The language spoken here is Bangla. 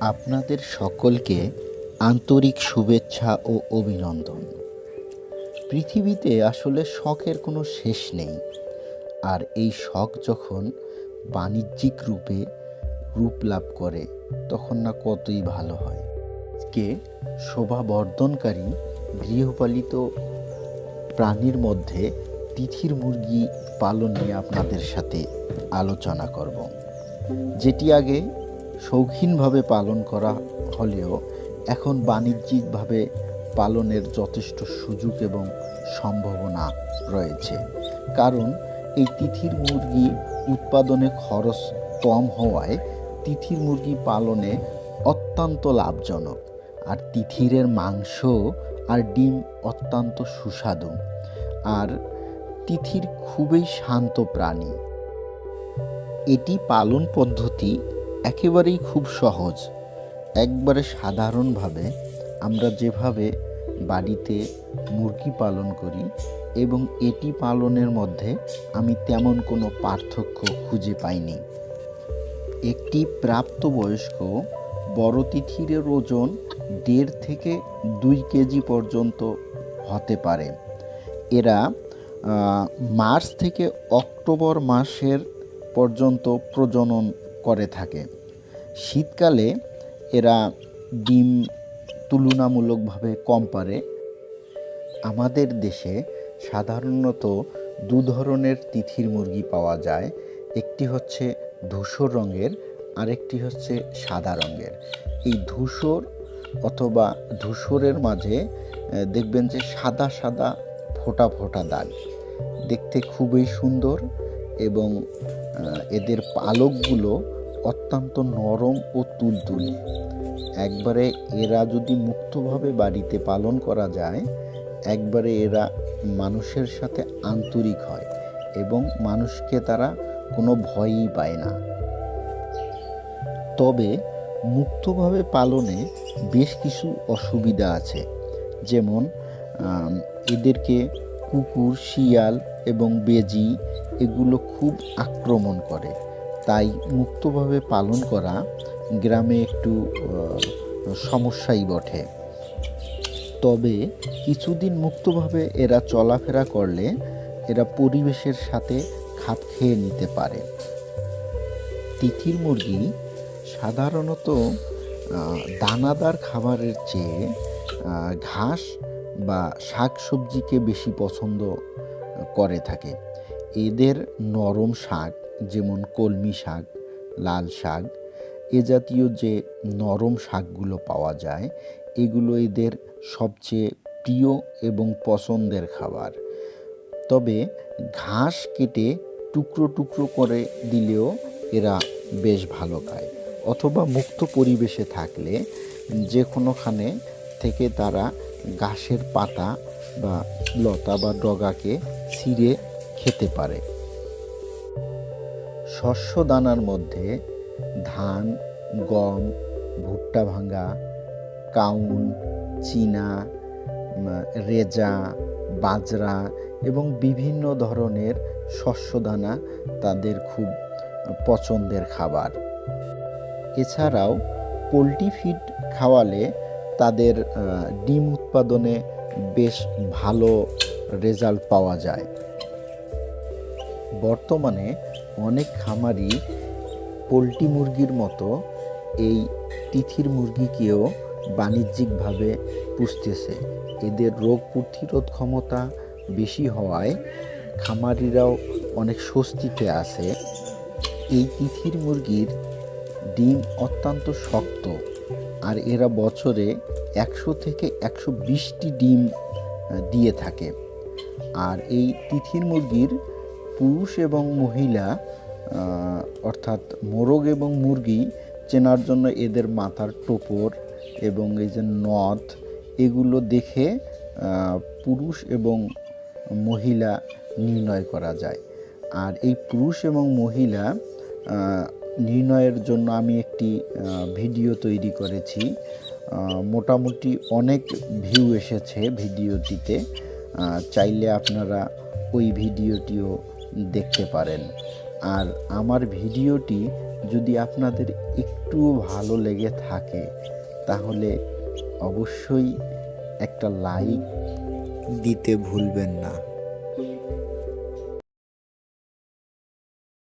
আপনাদের সকলকে আন্তরিক শুভেচ্ছা ও অভিনন্দন। পৃথিবীতে আসলে শখের কোনো শেষ নেই। আর এই শখ যখন বাণিজ্যিক রূপে রূপ লাভ করে, তখন না কতই ভালো হয়। আজকে শোভাবর্ধনকারী গৃহপালিত প্রাণীর মধ্যে তিথির মুরগি পালন নিয়ে আপনাদের সাথে আলোচনা করব। যেটি আগে শৌখিনভাবে পালন করা হলেও এখন বাণিজ্যিকভাবে পালনের যথেষ্ট সুযোগ এবং সম্ভাবনা রয়েছে। কারণ এই তিথির মুরগি উৎপাদনে খরচ কম হওয়ায় তিথির মুরগি পালনে অত্যন্ত লাভজনক। আর তিথিরের মাংস আর ডিম অত্যন্ত সুস্বাদু। আর তিথির খুবই শান্ত প্রাণী। এটি পালন পদ্ধতি একেবারেই খুব সহজ। একবারে সাধারণভাবে আমরা যেভাবে বাড়িতে মুরগি পালন করি এবং এটি পালনের মধ্যে আমি তেমন কোনো পার্থক্য খুঁজে পাইনি। একটি প্রাপ্তবয়স্ক বড় তিথিরের ওজন দেড় থেকে দুই কেজি পর্যন্ত হতে পারে। এরা মার্চ থেকে অক্টোবর মাসের পর্যন্ত প্রজনন করে থাকে। শীতকালে এরা ডিম তুলনামূলকভাবে কম পারে। আমাদের দেশে সাধারণত দু ধরনের তিথির মুরগি পাওয়া যায়। একটি হচ্ছে ধূসর রঙের, আরেকটি হচ্ছে সাদা রঙের। এই ধূসর অথবা ধূসরের মাঝে দেখবেন যে সাদা সাদা ফোঁটা ফোঁটা দাগ। দেখতে খুবই সুন্দর এবং এদের পালকগুলো অত্যন্ত নরম ও তুলতুলে। একবারে এরা যদি মুক্তভাবে বাড়িতে পালন করা যায়, একবারে এরা মানুষের সাথে আন্তরিক হয় এবং মানুষকে তারা কোনো ভয়ই পায় না। তবে মুক্তভাবে পালনে বেশ কিছু অসুবিধা আছে। যেমন এদেরকে কুকুর, শিয়াল এবং বেজি এগুলো খুব আক্রমণ করে। তাই মুক্তভাবে পালন করা গ্রামে একটু সমস্যাই বটে। তবে কিছুদিন মুক্তভাবে এরা চলাফেরা করলে এরা পরিবেশের সাথে খাপ খেয়ে নিতে পারে। তিথির মুরগি সাধারণত দানাদার খাবারের চেয়ে ঘাস বা শাক সবজিকে বেশি পছন্দ করে থাকে। এদের নরম শাক যেমন কলমি শাক, লাল শাক, এ জাতীয় যে নরম শাকগুলো পাওয়া যায়, এগুলো এদের সবচেয়ে প্রিয় এবং পছন্দের খাবার। তবে ঘাস কেটে টুকরো টুকরো করে দিলেও এরা বেশ ভালো খায় অথবা মুক্ত পরিবেশে থাকলে যে কোনোখানে থেকে তারা ঘাসের পাতা বা লতা বা ডগাকে ছিঁড়ে খেতে পারে। শস্য দানার মধ্যে ধান, গম, ভুট্টা ভাঙ্গা, কাউন, চীনা রেজা, বাজরা এবং বিভিন্ন ধরনের শস্য দানা তাদের খুব পছন্দের খাবার। এছাড়াও পোলট্রি ফিড খাওয়ালে তাদের ডিম উৎপাদনে বেশ ভালো রেজাল্ট পাওয়া যায়। বর্তমানে অনেক খামারি পোলট্রি মুরগির মতো এই তিথির মুরগিকেও বাণিজ্যিকভাবে পুষতেছে। এদের রোগ প্রতিরোধ ক্ষমতা বেশি হওয়ায় খামারিরাও অনেক স্বস্তিতে আছে। এই তিথির মুরগির ডিম অত্যন্ত শক্ত আর এরা বছরে একশো থেকে একশো বিশটি ডিম দিয়ে থাকে। আর এই তিথির মুরগির পুরুষ এবং মহিলা অর্থাৎ মোরগ এবং মুরগি চেনার জন্য এদের মাথার টোপর এবং এই যে নথ, এগুলো দেখে পুরুষ এবং মহিলা নির্ণয় করা যায়। আর এই পুরুষ এবং মহিলা নির্ণয়ের জন্য আমি একটি ভিডিও তৈরি করেছি। মোটামুটি অনেক ভিউ এসেছে ভিডিওটিতে। চাইলে আপনারা ওই ভিডিওটিও দেখতে পারেন। আর আমার ভিডিওটি যদি আপনাদের একটুও ভালো লেগে থাকে, তাহলে অবশ্যই একটা লাইক দিতে ভুলবেন না।